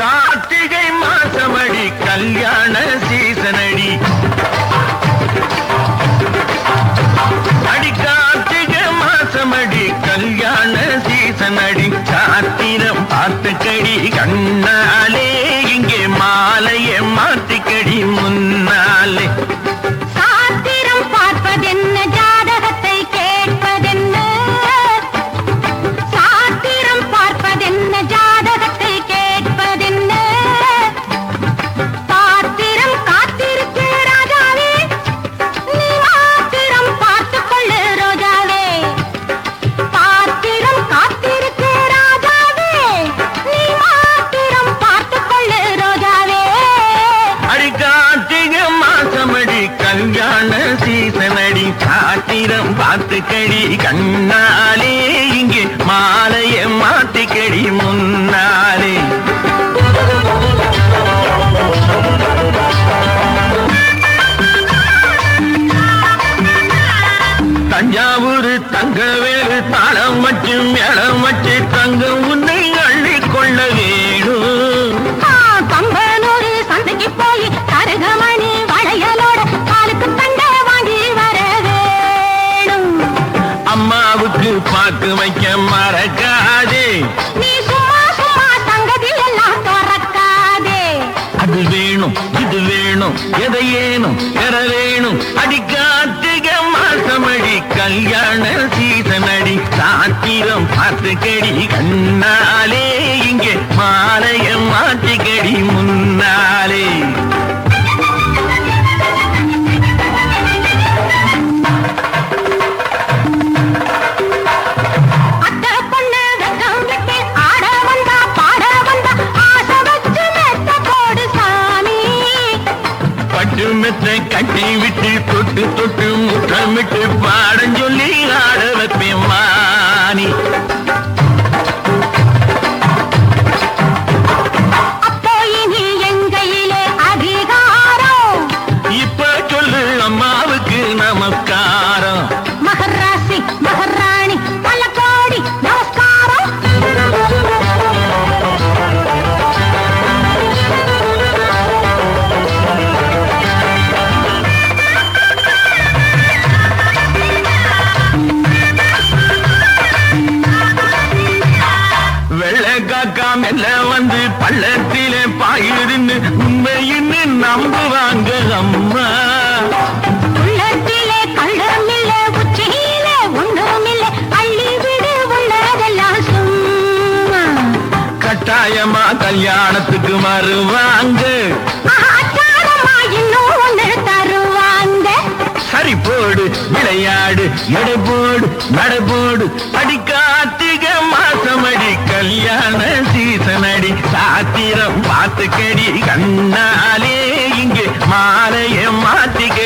கார்த்திகை மாசமடி கல்யாண சீசனடி. அடி கார்த்திகை மாசமடி கல்யாண சீசனடி. சாத்திரம் பார்த்துக்கடி కన్నా வேணும் எதையேனும் பெற வேணும் அடிக்காத்துக மாசமடி கல்யாண சீசனடி. சாத்திரம் பார்த்துக்கடி கண்ணாலே இங்கே மாலைய மாட்டிக்கடி முன்னாலே. கட்டாயமா கல்யாணத்துக்கு வருவாங்க சரி போடு விளையாடு எடை போடு நடை போடு அடிக்காத்திக மாசமடி கல்யாண சீசனடி. சாத்திரம் பார்த்துக்கடி கண்ணாலே இங்கே மாலைய மாத்திக்க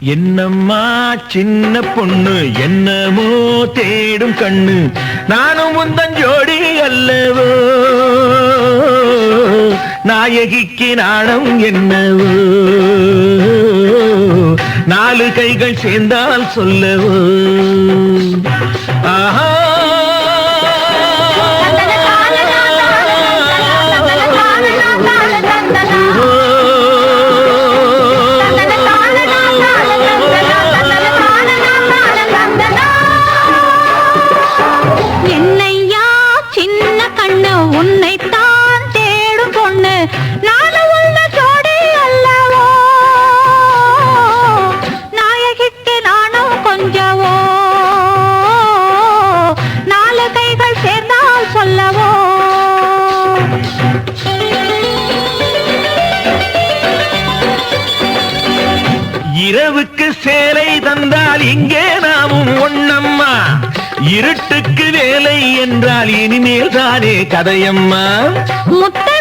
என்னம்மா சின்ன பொண்ணு என்னமோ தேடும் கண்ணு. நானும் முந்தன் ஜோடி அல்லவோ? நாயகிக்கு நாணம் என்னவோ? நாலு கைகள் சேர்ந்தால் சொல்லவோ? ஆஹா. தந்தால் இங்கே நாமும் ஒண்ணம்மா. இருட்டுக்கு வேலை என்றால் இனிமேல் தானே கதையம்மா. முத்த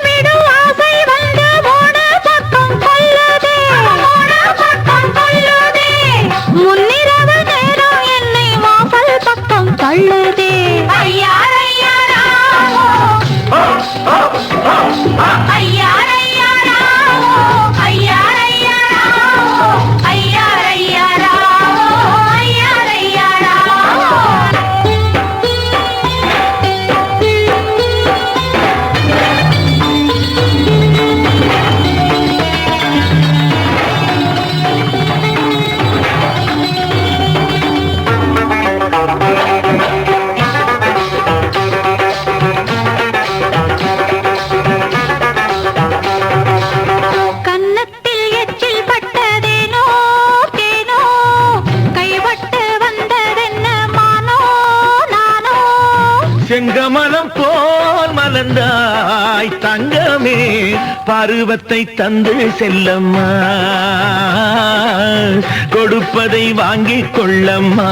மலர்ந்தாய் தங்கமே பருவத்தை தந்து செல்லம்மா. கொடுப்பதை வாங்கிக் கொள்ளம்மா.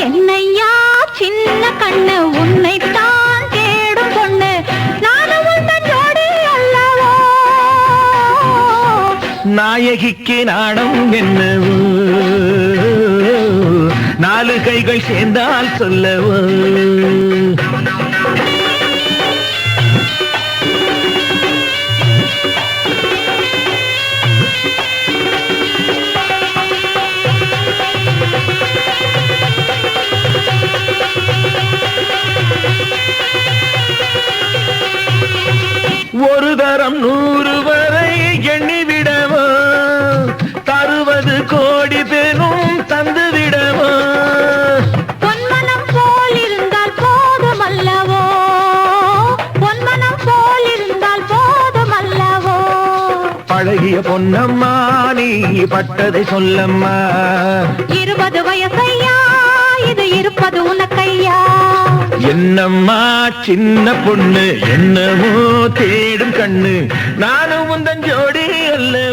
என்னையா சின்ன கண்ணு உன்னைத்தான் தேடும் பொண்ணு. நாயகிக்கு நாணம் என்னவோ நாலு கைகள் சேர்ந்தால் சொல்லவோ? தரம் நூறு வரை எண்ணிவிடவோ தருவது கோடி பெரும் தந்து விடவோ? பொன்மனம் போல் இருந்தால் போதும் அல்லவோ பொன்மனம் போல் இருந்தால் போதும் அல்லவோ பழகிய பொன்னம்மா நீ பட்டதை சொல்லம்மா. இருபது வயசையா? இது இருப்பது உனக்கையா? என்னம்மா சின்ன பொண்ணு என்னமோ தேடும் கண்ணு. நானும் உந்தன் ஜோடி அல்ல.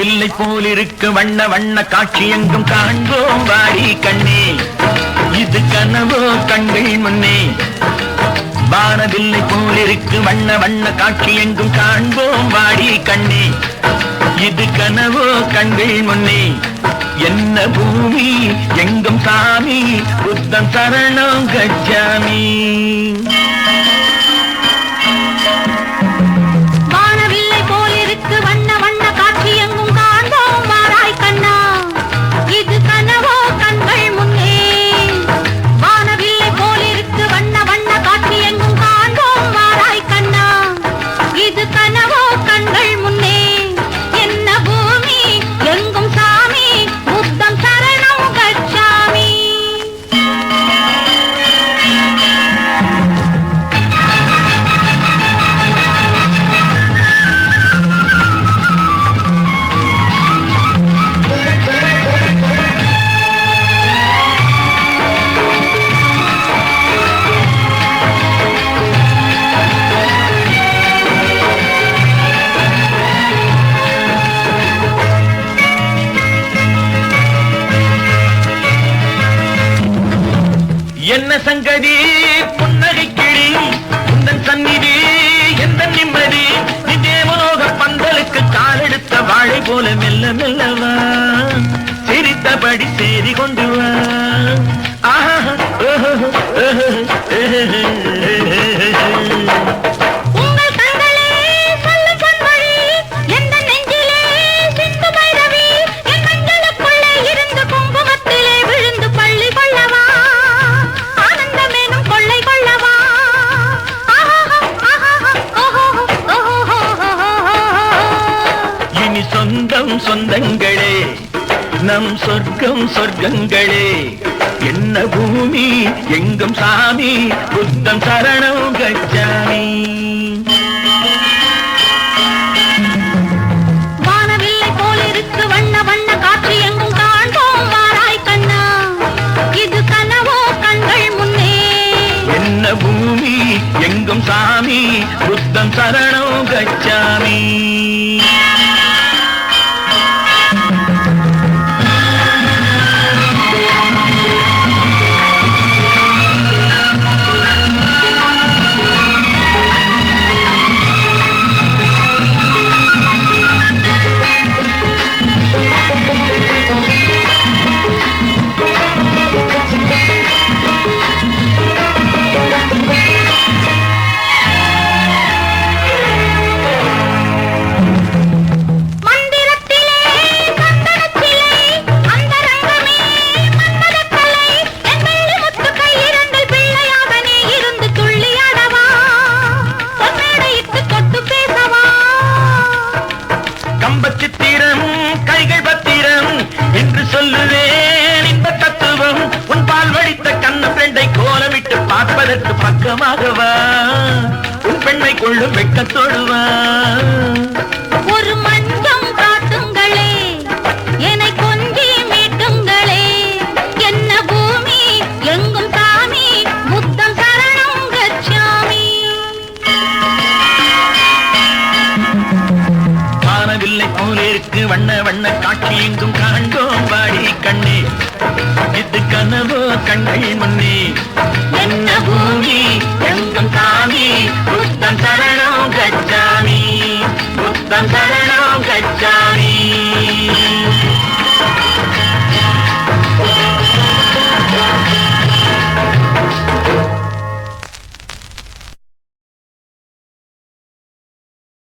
வில்லை போல் இருக்க வண்ண வண்ண காட்சி எங்கும் காண்போம். வாடி கண்ணே இது கனவோ கண்கள் முன்னே. வானவில்லை போல் இருக்கு வண்ண வண்ண காட்சி எங்கும் காண்போம். வாடி கண்ணே இது கனவோ கண்கள் முன்னே. என்ன பூமி எங்கும் சாமி புத்தம் சரணம் கச்சாமி என்ன சங்கதி? புன்னகை கிளி உந்தன் சந்நிதி எந்த நிம்மதி? தேவலோக பந்தலுக்கு காலெடுத்த வாழை போல மெல்ல மெல்லவா? சிரித்தபடி சேரி கொண்டு வா ஆஹா, சொந்தம் சொந்தங்களே. நம் சொர்க்கம் சொர்க்கங்களே. என்ன பூமி எங்கும் சாமி புத்தம் சரணம் கச்சாமி. பூமி எங்கும் சாமி புத்தம் சரணம் கச்சாமி. கொள்ளும் வெட்கத்தோடு வா ஒரு மஞ்சம் காட்டுங்களே என்னை கொஞ்சி மீட்டுங்களே. என்ன பூமி எங்கும் சாமி புத்தம் சரணம் கச்சாமி வானவில்லை போலிருக்கு வண்ண வண்ண காட்சி எங்கும் காண்போம் வாடி கண்ணே. இது கனவோ கண்கள் முன்னே. தந்தரணம் புத்தம்